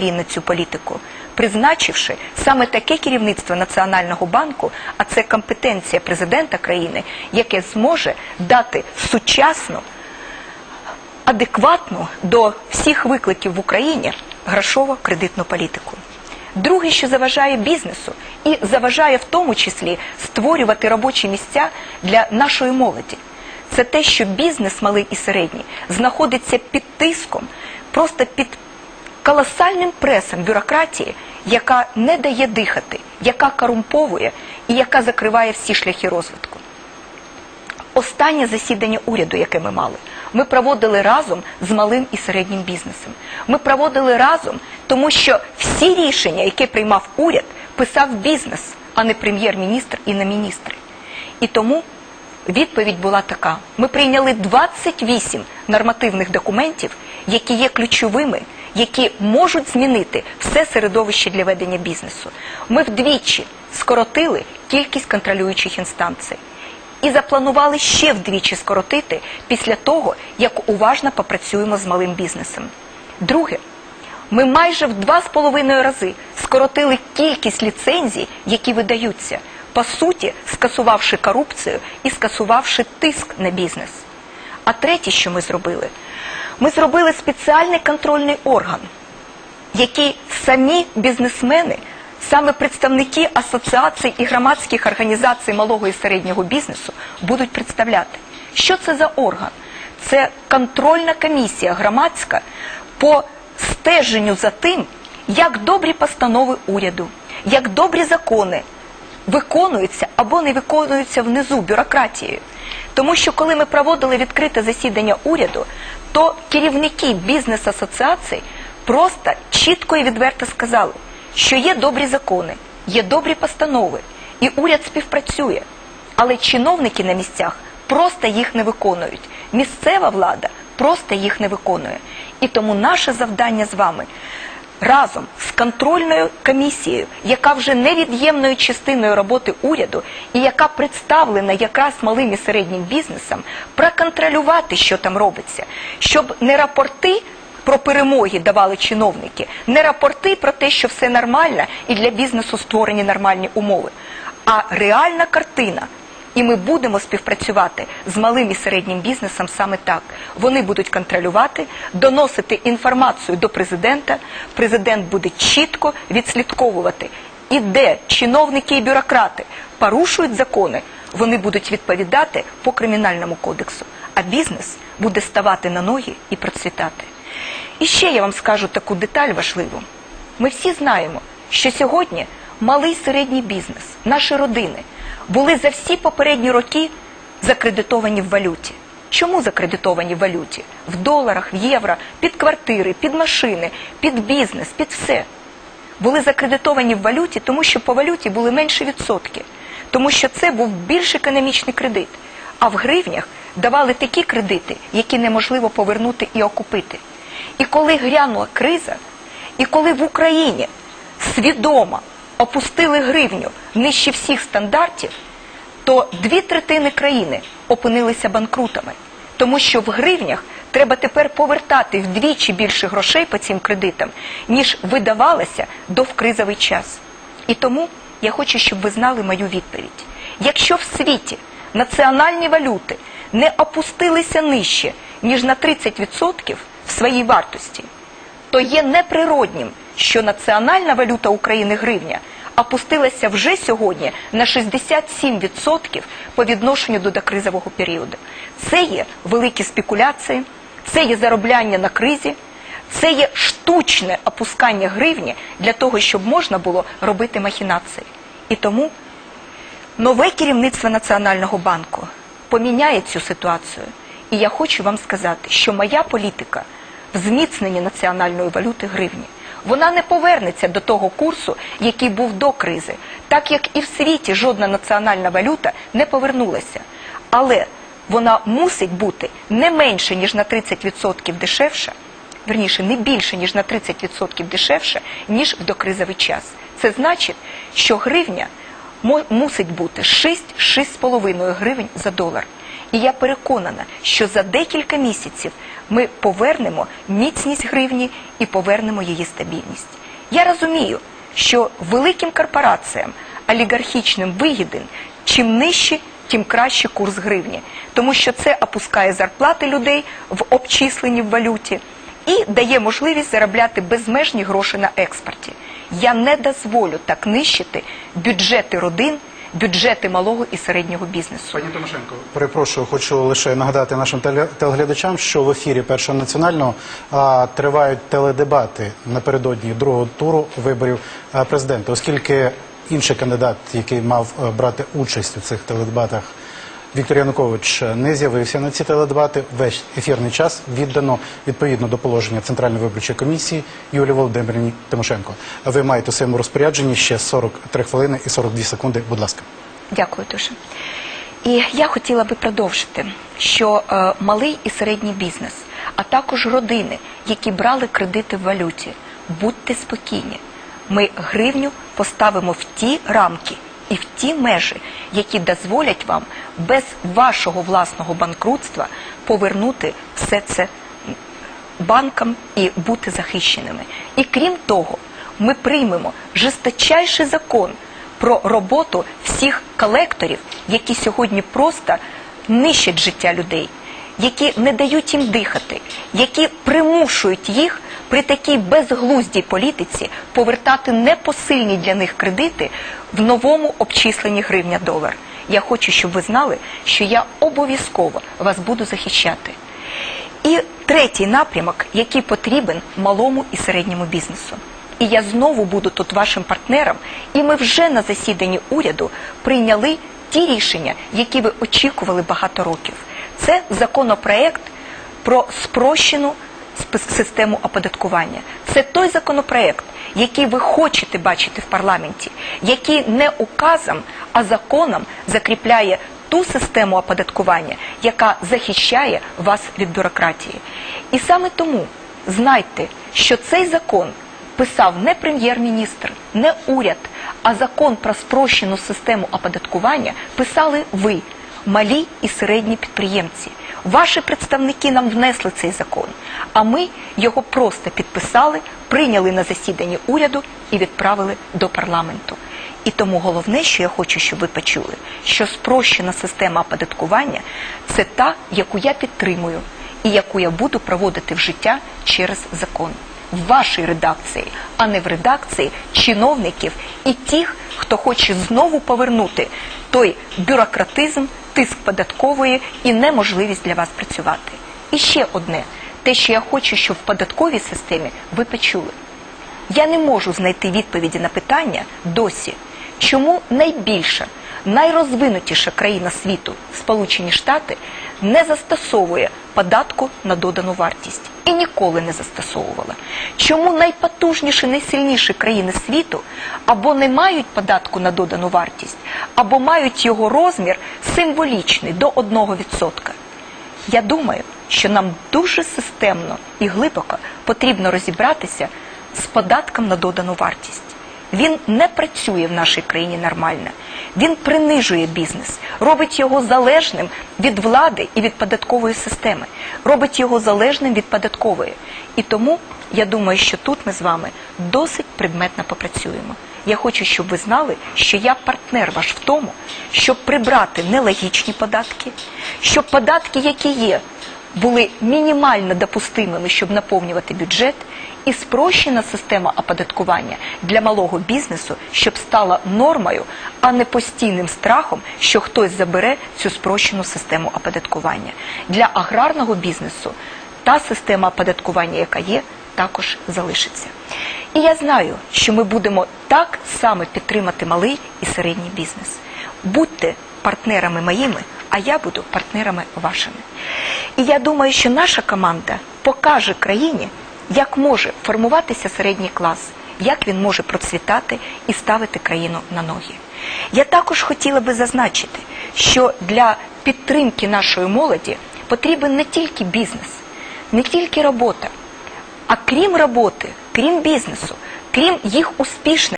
на цю політику, призначивши саме таке керівництво Національного банку, а це компетенція президента країни, яке зможе дати сучасну, адекватну до всіх викликів в Україні грошово-кредитну політику. Друге, що заважає бізнесу, і заважає в тому числі створювати робочі місця для нашої молоді. Це те, що бізнес малий і середній знаходиться під тиском, просто під колосальним пресом бюрократії, яка не дає дихати, яка корумповує і яка закриває всі шляхи розвитку. Останнє засідання уряду, яке ми мали, ми проводили разом з малим і середнім бізнесом. Ми проводили разом, тому що всі рішення, які приймав уряд, писав бізнес, а не прем'єр-міністр і не міністри. І тому відповідь була така: ми прийняли 28 нормативних документів, які є ключовими, які можуть змінити все середовище для ведення бізнесу. Ми вдвічі скоротили кількість контролюючих інстанцій і запланували ще вдвічі скоротити після того, як уважно попрацюємо з малим бізнесом. Друге, ми майже в два з половиною рази скоротили кількість ліцензій, які видаються, по суті, скасувавши корупцію і скасувавши тиск на бізнес. А третє, що ми зробили, ми зробили спеціальний контрольний орган, який самі бізнесмени, саме представники асоціацій і громадських організацій малого і середнього бізнесу будуть представляти. Що це за орган? Це контрольна комісія громадська по стеженню за тим, як добрі постанови уряду, як добрі закони виконуються або не виконуються внизу бюрократією. Тому що коли ми проводили відкрите засідання уряду, то керівники бізнес-асоціацій просто чітко і відверто сказали, що є добрі закони, є добрі постанови, і уряд співпрацює. Але чиновники на місцях просто їх не виконують. Місцева влада просто їх не виконує. І тому наше завдання з вами разом з контрольною комісією, яка вже невід'ємною частиною роботи уряду і яка представлена якраз малим і середнім бізнесом, проконтролювати, що там робиться, щоб не рапорти. Про перемоги давали чиновники, не рапорти про те, що все нормально і для бізнесу створені нормальні умови, а реальна картина. І ми будемо співпрацювати з малим і середнім бізнесом саме так. Вони будуть контролювати, доносити інформацію до президента. Президент буде чітко відслідковувати, і де чиновники і бюрократи порушують закони, вони будуть відповідати по кримінальному кодексу. А бізнес буде ставати на ноги і процвітати. І ще я вам скажу таку деталь важливу. Ми всі знаємо, що сьогодні малий середній бізнес, наші родини були за всі попередні роки закредитовані в валюті. Чому закредитовані в валюті? В доларах, в євро, під квартири, під машини, під бізнес, під все. Були закредитовані в валюті, тому що по валюті були менші відсотки, тому що це був більш економічний кредит. А в гривнях давали такі кредити, які неможливо повернути і окупити. І коли грянула криза, і коли в Україні свідомо опустили гривню нижче всіх стандартів, то дві третини країни опинилися банкрутами, тому що в гривнях треба тепер повертати вдвічі більше грошей по цим кредитам, ніж видавалося до в кризовий час. І тому я хочу, щоб ви знали мою відповідь. Якщо в світі національні валюти не опустилися нижче, ніж на 30% в своїй вартості, то є неприроднім, що національна валюта України гривня опустилася вже сьогодні на 67% по відношенню до докризового періоду. Це є великі спекуляції, це є заробляння на кризі, це є штучне опускання гривні для того, щоб можна було робити махінації. І тому нове керівництво Національного банку поміняє цю ситуацію. І я хочу вам сказати, що моя політика в зміцненні національної валюти гривні. Вона не повернеться до того курсу, який був до кризи, так як і в світі жодна національна валюта не повернулася. Але вона мусить бути не менше, ніж на 30% дешевша, верніше, не більше, ніж на 30% дешевше, ніж в докризовий час. Це значить, що гривня мусить бути 6-6,5 гривень за долар. І я переконана, що за декілька місяців ми повернемо міцність гривні і повернемо її стабільність. Я розумію, що великим корпораціям олігархічним вигіден, чим нижче, тим краще курс гривні, тому що це опускає зарплати людей в обчисленні в валюті і дає можливість заробляти безмежні гроші на експорті. Я не дозволю так нищити бюджети родин, бюджети малого і середнього бізнесу. Пані Томашенко, перепрошую, хочу лише нагадати нашим теле- телеглядачам, що в ефірі першого національного а, тривають теледебати напередодні другого туру виборів президента, оскільки інший кандидат, який мав е, брати участь у цих теледебатах, Віктор Янукович не з'явився на ці теледебати. Весь ефірний час віддано відповідно до положення Центральної виборчої комісії Юлії Володимирівні Тимошенко. Ви маєте у своєму розпорядженні ще 43 хвилини і 42 секунди. Будь ласка. Дякую дуже. І я хотіла би продовжити, що е, малий і середній бізнес, а також родини, які брали кредити в валюті, будьте спокійні. Ми гривню поставимо в ті рамки і в ті межі, які дозволять вам без вашого власного банкрутства повернути все це банкам і бути захищеними. І крім того, ми приймемо жесточайший закон про роботу всіх колекторів, які сьогодні просто нищать життя людей, які не дають їм дихати, які примушують їх при такій безглуздій політиці повертати непосильні для них кредити в новому обчисленні гривня долар. Я хочу, щоб ви знали, що я обов'язково вас буду захищати. І третій напрямок, який потрібен малому і середньому бізнесу. І я знову буду тут вашим партнером, і ми вже на засіданні уряду прийняли ті рішення, які ви очікували багато років. Це законопроект про спрощену систему оподаткування. Це той законопроект, який ви хочете бачити в парламенті, який не указом, а законом закріпляє ту систему оподаткування, яка захищає вас від бюрократії. І саме тому знайте, що цей закон писав не прем'єр-міністр, не уряд, а закон про спрощену систему оподаткування писали ви, малі і середні підприємці. Ваші представники нам внесли цей закон, а ми його просто підписали, прийняли на засіданні уряду і відправили до парламенту. І тому головне, що я хочу, щоб ви почули, що спрощена система оподаткування це та, яку я підтримую і яку я буду проводити в життя через закон в вашій редакції, а не в редакції чиновників і тих, хто хоче знову повернути той бюрократизм, тиск податкової і неможливість для вас працювати. І ще одне, те, що я хочу, щоб в податковій системі ви почули. Я не можу знайти відповіді на питання досі, чому найбільша, найрозвинутіша країна світу, Сполучені Штати, не застосовує податку на додану вартість і ніколи не застосовувала. Чому найпотужніші, найсильніші країни світу або не мають податку на додану вартість, або мають його розмір символічний до 1%. Я думаю, що нам дуже системно і глибоко потрібно розібратися з податком на додану вартість. Він не працює в нашій країні нормально. Він принижує бізнес, робить його залежним від влади і від податкової системи, робить його залежним від податкової. І тому я думаю, що тут ми з вами досить предметно попрацюємо. Я хочу, щоб ви знали, що я партнер ваш в тому, щоб прибрати нелогічні податки, щоб податки, які є, були мінімально допустимими, щоб наповнювати бюджет, і спрощена система оподаткування для малого бізнесу, щоб стала нормою, а не постійним страхом, що хтось забере цю спрощену систему оподаткування. Для аграрного бізнесу та система оподаткування, яка є, також залишиться. І я знаю, що ми будемо так само підтримати малий і середній бізнес. Будьте партнерами моїми, а я буду партнерами вашими. І я думаю, що наша команда покаже країні, як може формуватися середній клас, як він може процвітати і ставити країну на ноги. Я також хотіла би зазначити, що для підтримки нашої молоді потрібен не тільки бізнес, не тільки робота, а крім роботи, крім бізнесу, крім їх успішних